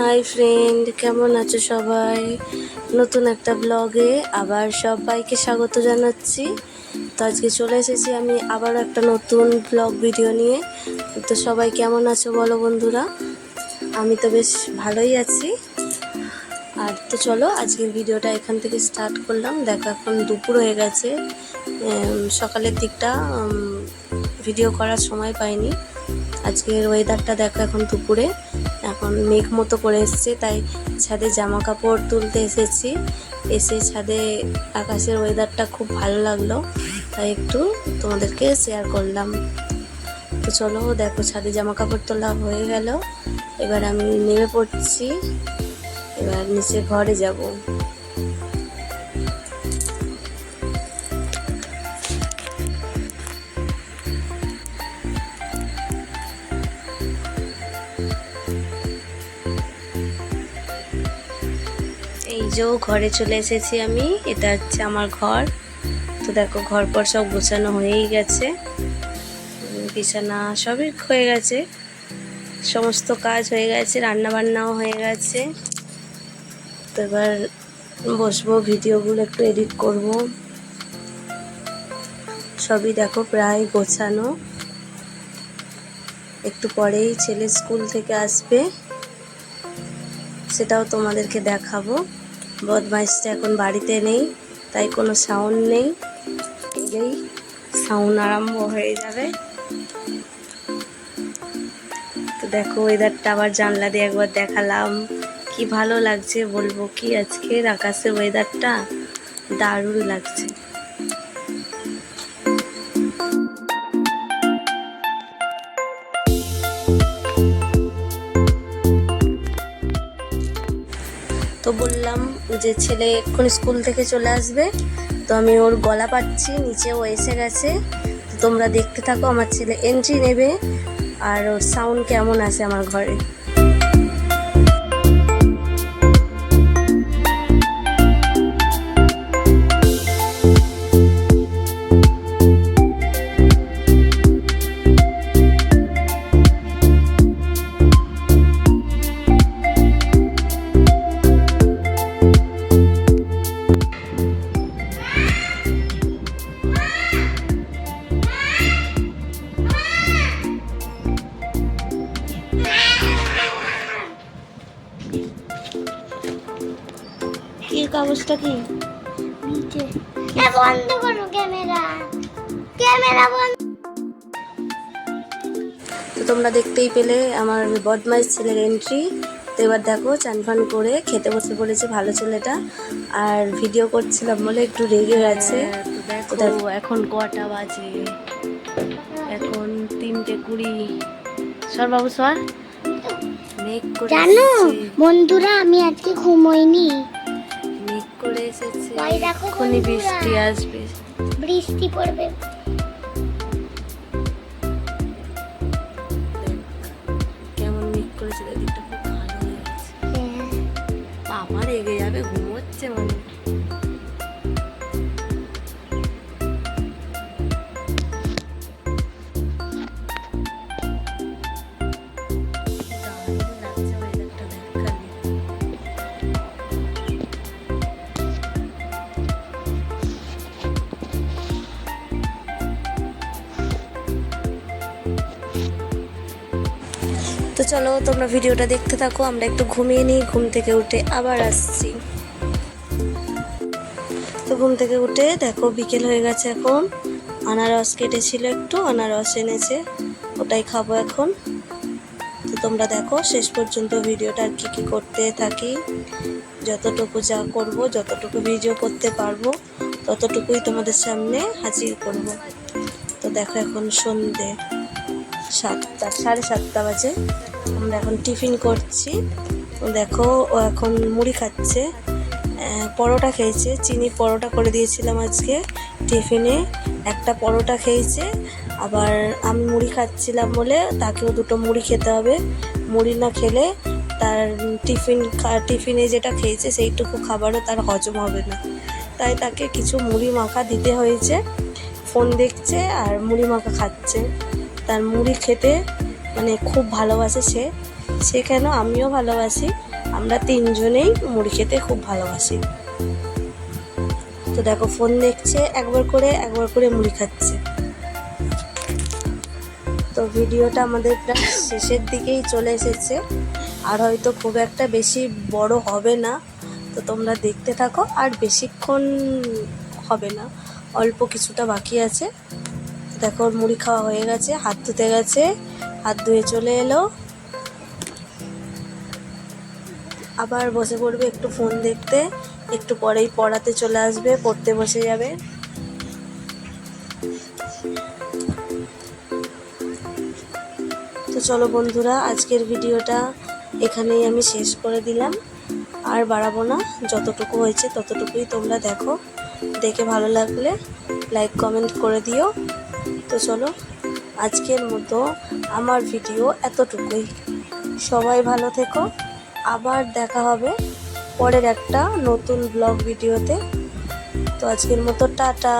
Hi friend, কেমন আছো সবাই? নতুন একটা ব্লগে আবার সবাইকে স্বাগত জানাচ্ছি। তো আজকে চলে এসেছি আমি আবারও একটা নতুন ব্লগ ভিডিও নিয়ে। তো সবাই কেমন আছো বলো বন্ধুরা? আমি তো বেশ ভালোই আছি। আর তো চলো, আজকের ভিডিওটা এখান থেকে স্টার্ট করলাম। দেখো এখন দুপুর হয়ে গেছে। সকালের দিকটা ভিডিও করার সময় পাইনি। আজকের ওয়েদারটা দেখো এখন দুপুরে। এখন মেঘ মতো করে এসছে, তাই ছাদে জামা কাপড় তুলতে এসেছি। এসে ছাদে আকাশের ওয়েদারটা খুব ভালো লাগল, তাই একটু তোমাদেরকে শেয়ার করলাম। তো চলো, দেখো ছাদে জামা কাপড় তোলা হয়ে গেল। এবার আমি নেমে পড়ছি, এবার নিচে ঘরে যাব। যে ঘরে চলে এসেছি আমি। এটা হচ্ছে আমার ঘর। তো দেখো, ঘর পর সব গোছানো হয়েই গেছে। বিছানা সবই হয়ে গেছে। সমস্ত কাজ হয়ে গেছে রান্না বান্নাও হয়ে গেছে। তো এবার বসবো, ভিডিওগুলো একটু এডিট করব। সবই দেখো প্রায় গোছানো। একটু পরেই ছেলে স্কুল থেকে আসবে। সেটাও তোমাদেরকে দেখাবো। বদমাইশটা এখন বাড়িতে নেই, তাই কোনো সাউন্ড নেই। এই সাউন্ড আরম্ভ হয়ে যাবে। তো দেখো ওয়েদারটা আবার জানলা দিয়ে একবার দেখালাম। কি ভালো লাগছে বলব কি আজকের আকাশের ওয়েদারটা দারুণ লাগছে। তো বললাম যে ছেলে এক্ষুনি স্কুল থেকে চলে আসবে। তো আমি ওর গলা পাচ্ছি, নিচেও এসে গেছে। তোমরা দেখতে থাকো, আমার ছেলে এন্ট্রি নেবে। আর ওর সাউন্ড কেমন আছে আমার ঘরে? কাগজটা কি? নিচে। বন্ধ করো ক্যামেরা। ক্যামেরা বন্ধ। তো তোমরা দেখতেই পেলে আমার বদমাইশ ছেলের এন্ট্রি তো এবার দেখো চান ফান করে খেতে বসে পড়েছে ভালো ছেলেটা। আর ভিডিও করছিলাম বলে একটু রেগে গেছে। দেখো এখন কটা বাজে? এখন তিনটে কুড়ি। সর বাবু সর। জানো বন্ধুরা আমি আজকে ঘুমোইনি। করে এসেছে। এক্ষুনি বৃষ্টি আসবে। বৃষ্টি পড়বে। কেমন মেঘ করেছে দিকটা খুব ভালো হয়ে। গেছে বাবা রেগে যাবে ঘুমোচ্ছে মানে। চলো, তোমরা ভিডিওটা দেখতে থাকো, আমরা একটু ঘুমিয়ে নিই, ঘুম থেকে উঠে আবার আসছি। তো ঘুম থেকে উঠে দেখো, বিকেল হয়ে গেছে এখন। আনারস কেটেছিল একটু, আনারস এনেছে, ওটাই খাব এখন। তো তোমরা দেখো, শেষ পর্যন্ত ভিডিওটা আর কি কি করতে থাকি। যতটুকু যা করব, যতটুকু ভিডিও করতে পারব, ততটুকুই তোমাদের সামনে হাজির করব। তো দেখো এখন সন্ধে সাতটা, সাড়ে সাতটা বাজে। আমরা এখন টিফিন করছি। দেখো, ও এখন মুড়ি খাচ্ছে। পরোটা খেয়েছে। চিনি পরোটা করে দিয়েছিলাম আজকে টিফিনে। একটা পরোটা খেয়েছে। আবার আমি মুড়ি খাচ্ছিলাম বলে তাকেও দুটো মুড়ি খেতে হবে। মুড়ি না খেলে তার টিফিন টিফিনে যেটা খেয়েছে সেইটুকু খাবারও তার হজম হবে না। তাই তাকে কিছু মুড়ি মাখা দিতে হয়েছে। ফোন দেখছে আর মুড়ি মাখা খাচ্ছে। তার মুড়ি খেতে মানে খুব ভালোবাসে সে সে কেন আমিও ভালোবাসি, আমরা তিনজনেই মুড়ি খেতে খুব ভালোবাসি। তো দেখো, ফোন দেখছে, একবার করে একবার করে মুড়ি খাচ্ছে। তো ভিডিওটা আমাদের প্রায় শেষের দিকেই চলে এসেছে। আর হয়তো খুব একটা বেশি বড় হবে না। তো তোমরা দেখতে থাকো, আর বেশিক্ষণ হবে না, অল্প কিছুটা বাকি আছে। দেখো ওর মুড়ি খাওয়া হয়ে গেছে, হাত ধুতে গেছে। হাত ধুয়ে চলে এলো। আবার বসে পড়বে একটু ফোন দেখতে, একটু পরেই পড়াতে চলে আসবে, পড়তে বসে যাবে। তো চলো বন্ধুরা, আজকের ভিডিওটা এখানেই আমি শেষ করে দিলাম। আর বাড়াবো না, যতটুকু হয়েছে ততটুকুই তোমরা দেখো। দেখে ভালো লাগলে লাইক কমেন্ট করে দিও। তো চলো। আজকের মতো আমার ভিডিও এতটুকুই। সবাই ভালো থেকো। আবার দেখা হবে পরের একটা নতুন ব্লগ ভিডিওতে। তো আজকের মতো টাটা।